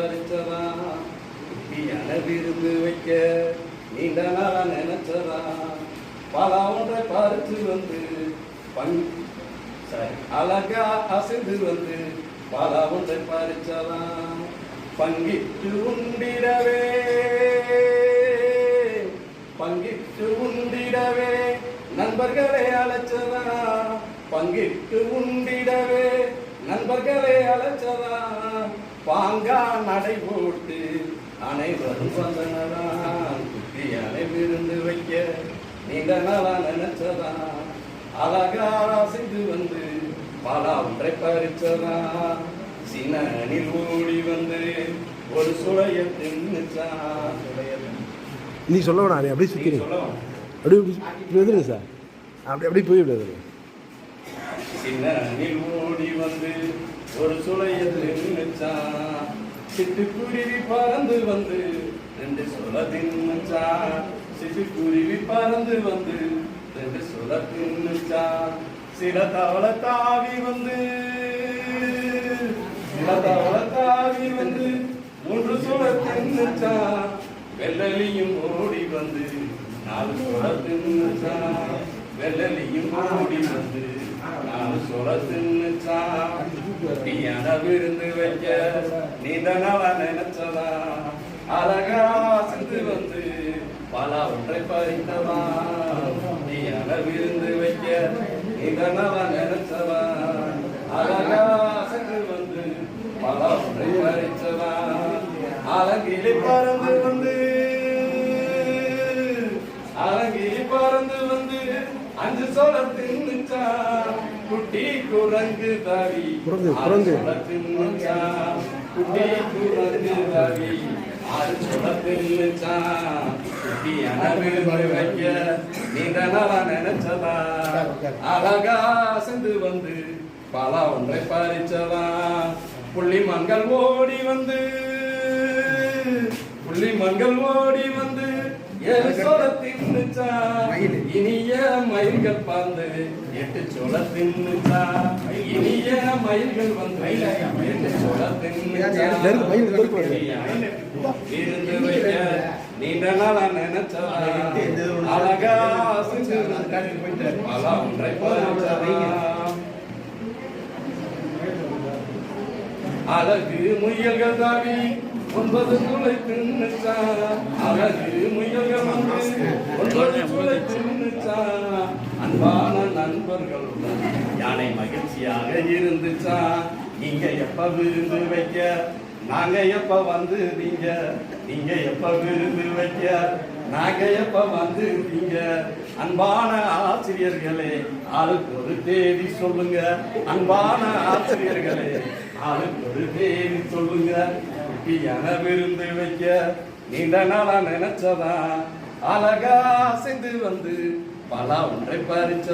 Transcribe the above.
பறிச்சதா நீ விருந்து வைக்க நீண்ட நாளா நினைச்சதா பல ஒன்றை பறிச்சு வந்து பங் சரி அழகா அசைந்து வந்து பல ஒன்றை பறிச்சதா பங்கிட்டு உண்டிடவே. பங்கிட்டு உண்டிடவே. நண்பர்களை அழைச்சதா பங்கிட்டு உண்டிடவே. நண்பர்களே அழைச்சதா பாங்கா நடை போட்டு அனைவரும் வந்தனரா குட்டி அணை விருந்து வைக்க நீண்ட நாளா நினைச்சதா அழகா செய்து வந்து பலா ஒன்றை பறிச்சதா சின்ன அணில் ஓடி வந்து ஒரு சுளைய தின்னுச்சா சுளைய நீ சொல்ல வேணாம் அப்படியே நீ சுற்றிடுங்க சொல்லவும் அப்படியே வந்துடுங்க சார். அப்படி அப்படியே போய் விடாது சின்ன அணில் ஓடி வந்து ஒரு சுளையில் நின்னுச்சான் சிட்டுக்குருவி பறந்து வந்து ரெண்டு சுள தின்னுச்சா சிட்டுக்குருவி பறந்து வந்து ரெண்டு சுல தின்னுச்சா சில தவளை தாவி வந்து சில தவளை தாவி வந்து மூன்று சுள தின்னுச்சா வெள்ளலியும் ஓடி வந்து நாலு சுள தின்னுச்சா வெள்ளலியும் ஓடி வந்து நாலு சுள தின்னுச்சான் குட்டியான விருந்து வைக்க நீதனவ நினைச்சதா அழகா சென்று வந்து பல ஒன்றை பறித்தவா. குட்டியான விருந்து வைக்க நீதனவ நினைச்சதா அழகா சென்று வந்து பல ஒன்றை பறித்தவா அழகிலே அஞ்சு சோழ தின்னுச்சா குட்டி குரங்கு தாவி. குரங்கு, குரங்கு. தின்னுச்சா குட்டி குரங்கு தாவி. ஆறு சோள தின்னுச்சா குட்டி அனவிருந்து வைக்க நீண்ட நாளா நினைச்சதா அழகா சென்று வந்து பலா ஒன்றை பறிச்சதா புள்ளி மங்கள் ஓடி வந்து புள்ளி மங்கள் ஓடி வந்து இனிய மயில்கள் பறந்து எட்டு சோள தின்னுச்சா இனிய மயில்கள் வந்து எட்டு சோள தின்னுச்சா நீண்ட நாளா நினைச்சா. அழகா பல ஒன்றை பறிச்சதா அழகு முயல்கள் தாவி ஒன்பது துளை தின்னுச்சா. அழகு முயல்கள் வந்து ஒன்பது துளை தின்னுச்சா. அன்பான நண்பர்களுடன் யானை மகிழ்ச்சியாக இருந்துச்சா. நீங்க எப்ப விருந்து வைக்க? நாங்க எப்ப வந்து நீங்க? நீங்க எப்ப விருந்து வைக்க? நாங்கள் எப்போ வந்து நீங்க அன்பான ஆசிரியர்களே ஆளுக்கு ஒரு தேதி சொல்லுங்க. அன்பான ஆசிரியர்களே ஆளுக்கு ஒரு தேதி சொல்லுங்க. குட்டியான விருந்து வைக்க நீண்ட நாளா நினைச்சதா? அழகா சென்று வந்து பல ஒன்றை பறிச்ச